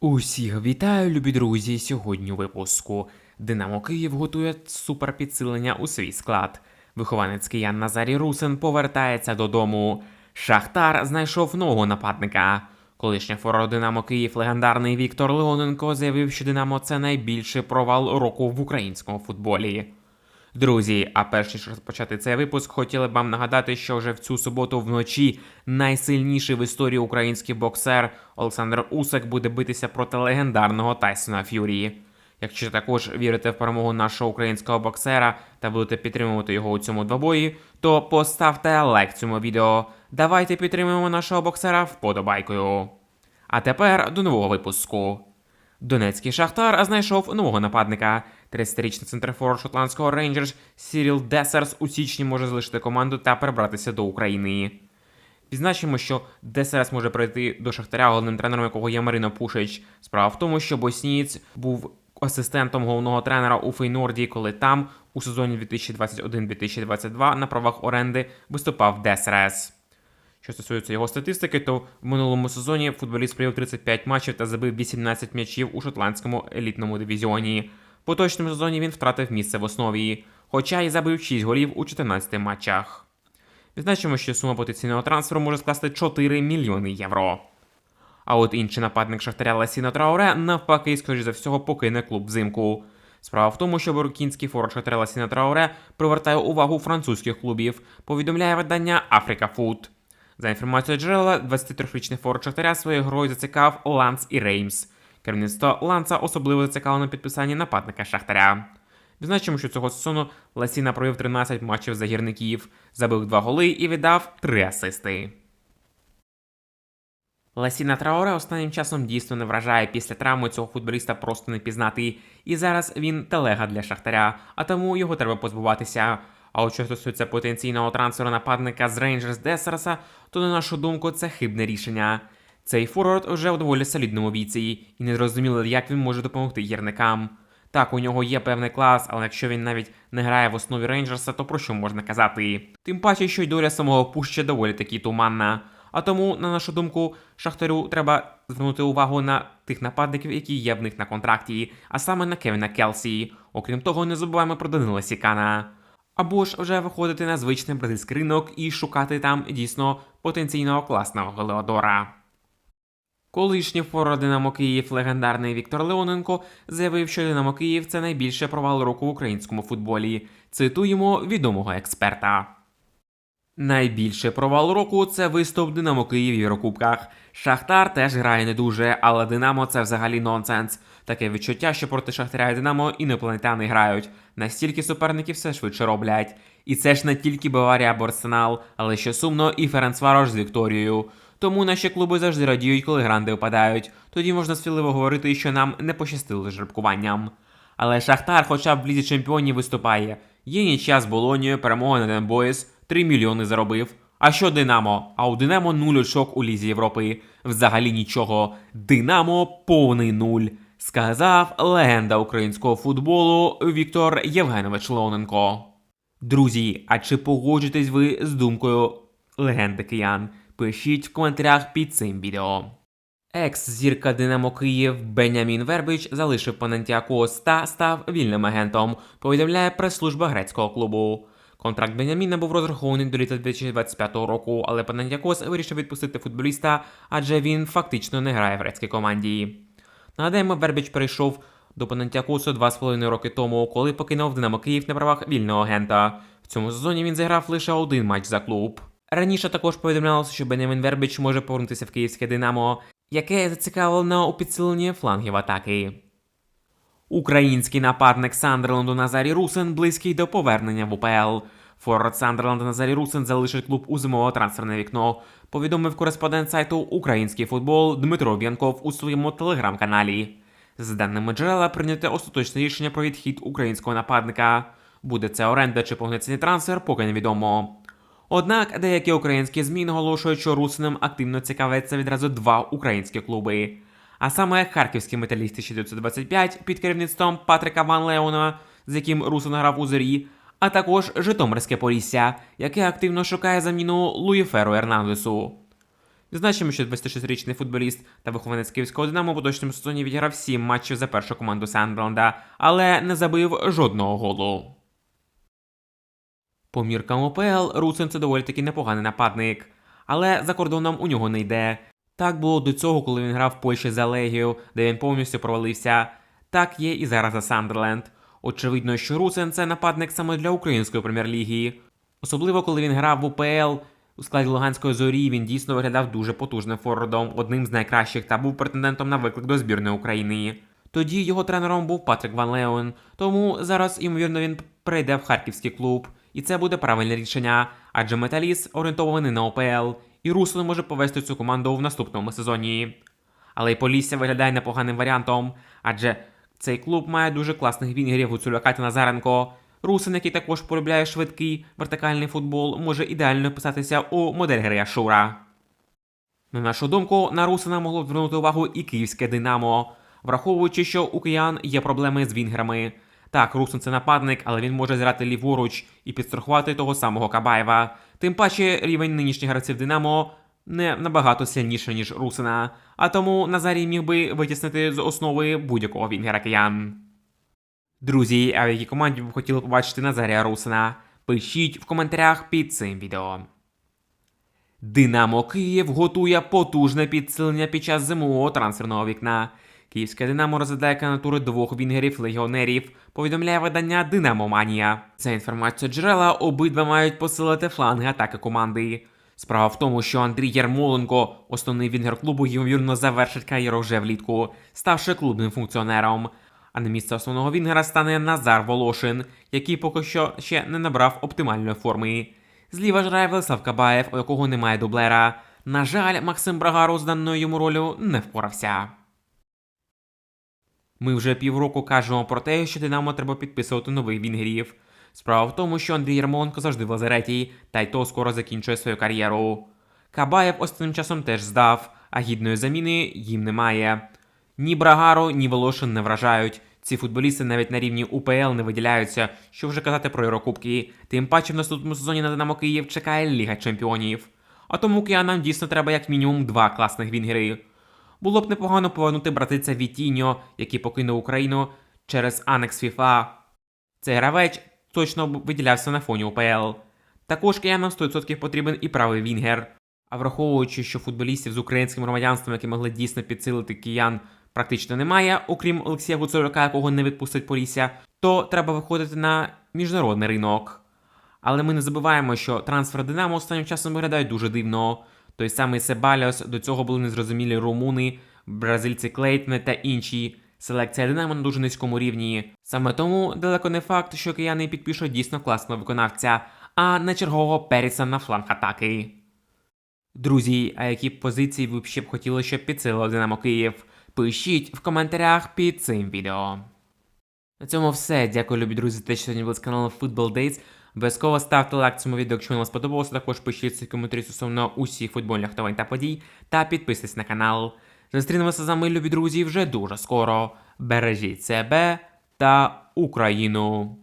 Усіх вітаю, любі друзі. Сьогодні у випуску Динамо Київ готує суперпідсилення у свій склад. Вихованець киян Назарій Русин повертається додому. Шахтар знайшов нового нападника. Колишня форвард Динамо Київ легендарний Віктор Леоненко заявив, що Динамо це найбільший провал року в українському футболі. Друзі, а перш ніж розпочати цей випуск, хотіли б вам нагадати, що вже в цю суботу вночі найсильніший в історії український боксер Олександр Усик буде битися проти легендарного Тайсона Ф'юрі. Якщо також вірите в перемогу нашого українського боксера та будете підтримувати його у цьому двобої, то поставте лайк цьому відео. Давайте підтримуємо нашого боксера вподобайкою. А тепер до нового випуску. Донецький Шахтар знайшов нового нападника. 30-річний центрфорвард шотландського Рейнджерс Сіріл Десерс у січні може залишити команду та перебратися до України. Відзначимо, що Десерс може прийти до Шахтаря, головним тренером якого є Марино Пушич. Справа в тому, що боснієць був асистентом головного тренера у Фейнорді, коли там у сезоні 2021-2022 на правах оренди виступав Десерес. Що стосується його статистики, то в минулому сезоні футболіст провів 35 матчів та забив 18 м'ячів у шотландському елітному дивізіоні. Поточному сезоні він втратив місце в основі, хоча й забив 6 голів у 14 матчах. Відзначимо, що сума потенційного трансферу може скласти 4 мільйони євро. А от інший нападник Шахтаря Ласіно Трауре навпаки, скоріш за всього, покине клуб взимку. Справа в тому, що буркінський форвард Шахтаря Ласіно Трауре привертає увагу французьких клубів, повідомляє видання Africa Food. За інформацією джерела, 23-річний форвард Шахтаря своєю грою зацікав Ланс і Реймс. Керівництво Ланса особливо зацікавлено на підписанні нападника Шахтаря. Відзначимо, що цього сезону Ласіна провів 13 матчів за гірників, забив 2 голи і віддав 3 асисти. Ласіна Траоре останнім часом дійсно не вражає після травми цього футболіста просто не пізнати. І зараз він телега для Шахтаря, а тому його треба позбуватися. А от що стосується потенційного трансферу нападника з Рейнджерс Десерса, то на нашу думку це хибне рішення. Цей форвард вже у доволі солідному віці, і не зрозуміло, як він може допомогти гірникам. Так, у нього є певний клас, але якщо він навіть не грає в основі Рейнджерса, то про що можна казати? Тим паче, що й доля самого Пуща доволі таки туманна. А тому, на нашу думку, Шахтарю треба звернути увагу на тих нападників, які є в них на контракті, а саме на Кевіна Келсі. Окрім того, не забуваємо про Данила Сікана. Або ж вже виходити на звичний бразильський ринок і шукати там дійсно потенційного класного Голеодора. Колишній форвард Динамо Київ легендарний Віктор Леоненко заявив, що Динамо Київ це найбільший провал року в українському футболі. Цитуємо відомого експерта. Найбільший провал року це виступ Динамо Київ в Єврокубках. Шахтар теж грає не дуже, але Динамо це взагалі нонсенс. Таке відчуття, що проти Шахтаря і Динамо інопланетяни грають. Настільки суперники все швидше роблять. І це ж не тільки Баварія або Арсенал, але що сумно, і Ференцварош з Вікторією. Тому наші клуби завжди радіють, коли гранди впадають. Тоді можна сміливо говорити, що нам не пощастило з жеребкуванням. Але Шахтар, хоча б в лізі чемпіонів виступає. Є нічия з Болонією, перемога над Ембоїс, 3 мільйони заробив. А що Динамо? А у Динамо нуль очок у Лізі Європи. Взагалі нічого. Динамо повний нуль. Сказав легенда українського футболу Віктор Євгенович Леоненко. Друзі, а чи погоджуєтесь ви з думкою легенди киян? Пишіть в коментарях під цим відео. Екс-зірка Динамо Київ Бенямін Вербич залишив Панентіакос та став вільним агентом, повідомляє прес-служба грецького клубу. Контракт Беняміна був розрахований до літа 2025 року, але Панентіакос вирішив відпустити футболіста, адже він фактично не грає в грецькій команді. Нагадаємо, Вербіч перейшов до Панентіакосу 2,5 роки тому, коли покинув Динамо Київ на правах вільного агента. В цьому сезоні він зіграв лише один матч за клуб. Раніше також повідомлялося, що Бенямін Вербіч може повернутися в київське Динамо, яке зацікавлено у підсиленні флангів атаки. Український нападник Сандерленду Назарій Русин близький до повернення в УПЛ. Форвард Сандерленда Назарій Русин залишить клуб у зимове трансферне вікно. Повідомив кореспондент сайту Український футбол Дмитро В'янков у своєму телеграм-каналі. За даними джерела, прийняте остаточне рішення про відхід українського нападника. Буде це оренда чи повноцінний трансфер, поки невідомо. Однак деякі українські ЗМІ наголошують, що Русиним активно цікавиться відразу два українські клуби. А саме харківський металіст 1925 під керівництвом Патрика Ван Леона, з яким Русин грав у зорі, а також Житомирське Полісся, яке активно шукає заміну Луїферу Ернандесу. Зазначимо, що 26-річний футболіст та вихованець київського Динамо у поточному сезоні відіграв 7 матчів за першу команду Сандерленда, але не забив жодного голу. По міркам ОПЛ Руцин це доволі таки непоганий нападник, але за кордоном у нього не йде. Так було до цього, коли він грав в Польщі за Легію, де він повністю провалився. Так є і зараз за Сандерленд. Очевидно, що Руцин це нападник саме для української прем'єр-ліги. Особливо коли він грав в УПЛ у складі Луганської зорі, він дійсно виглядав дуже потужним форвардом, одним з найкращих та був претендентом на виклик до збірної України. Тоді його тренером був Патрик Ван Леон, тому зараз, ймовірно, він перейде в харківський клуб, і це буде правильне рішення, адже Металіс орієнтований на ОПЛ, і Руслан може повести цю команду в наступному сезоні. Але й Полісся виглядає непоганим варіантом, адже цей клуб має дуже класних вінгерів Гуцуляка та Назаренко. Русин, який також полюбляє швидкий вертикальний футбол, може ідеально вписатися у модель гри Ашура. На нашу думку, на Русина могло звернути увагу і київське Динамо, враховуючи, що у киян є проблеми з вінгерами. Так, Русин це нападник, але він може зрати ліворуч і підстрахувати того самого Кабаєва. Тим паче рівень нинішніх гравців Динамо не набагато сильніше, ніж Русина, а тому Назарій міг би витіснити з основи будь-якого вінгера киян. Друзі, а в якій команді ви б хотіли побачити Назарія Русина? Пишіть в коментарях під цим відео. Динамо Київ готує потужне підсилення під час зимового трансферного вікна. Київське Динамо розглядає кандидатури двох вінгерів легіонерів, повідомляє видання Динамо Манія. За інформацією джерела, обидва мають посилити фланги атаки команди. Справа в тому, що Андрій Ярмоленко, основний вінгер клубу, ймовірно завершить кар'єру вже влітку, ставши клубним функціонером. А на місце основного вінгера стане Назар Волошин, який поки що ще не набрав оптимальної форми. Зліва ж грає Владислав Кабаєв, у якого немає дублера. На жаль, Максим Брагару з даною йому ролю не впорався. Ми вже півроку кажемо про те, що Динамо треба підписувати нових вінгерів. Справа в тому, що Андрій Ярмоленко завжди в лазареті, та й то скоро закінчує свою кар'єру. Кабаєв останнім часом теж здав, а гідної заміни їм немає. Ні Брагаро, ні Волошин не вражають. Ці футболісти навіть на рівні УПЛ не виділяються, що вже казати про Єврокубки. Тим паче в наступному сезоні на Динамо Київ чекає Ліга Чемпіонів. А тому киянам дійсно треба як мінімум два класних вінгери. Було б непогано повернути братиця Вітіньо, який покинув Україну через анекс ФІФА. Цей гравець точно виділявся на фоні УПЛ. Також киянам 100% потрібен і правий вінгер. А враховуючи, що футболістів з українським громадянством, які могли дійсно підсилити киян, практично немає, окрім Олексія Гуцуляка, якого не відпустить Полісся, то треба виходити на міжнародний ринок. Але ми не забуваємо, що трансфер Динамо останнім часом виглядає дуже дивно. Той самий Себальос, до цього були незрозумілі румуни, бразильці Клейтне та інші. Селекція Динамо на дуже низькому рівні. Саме тому далеко не факт, що кияни підпишуть дійсно класного виконавця, а не чергового періса на фланг атаки. Друзі, а які позиції ви б ще б хотіли, щоб підсилило Динамо Київ? Пишіть в коментарях під цим відео. На цьому все. Дякую, любі друзі, за те, що сьогодні були з каналу Football Dates. Обов'язково ставте лайк цьому відео, якщо вам сподобалося. Також пишіть коментарі стосовно усіх футбольних новин та подій. Та підписуйтесь на канал. Зустрінемося з вами, любі друзі, вже дуже скоро. Бережіть себе та Україну!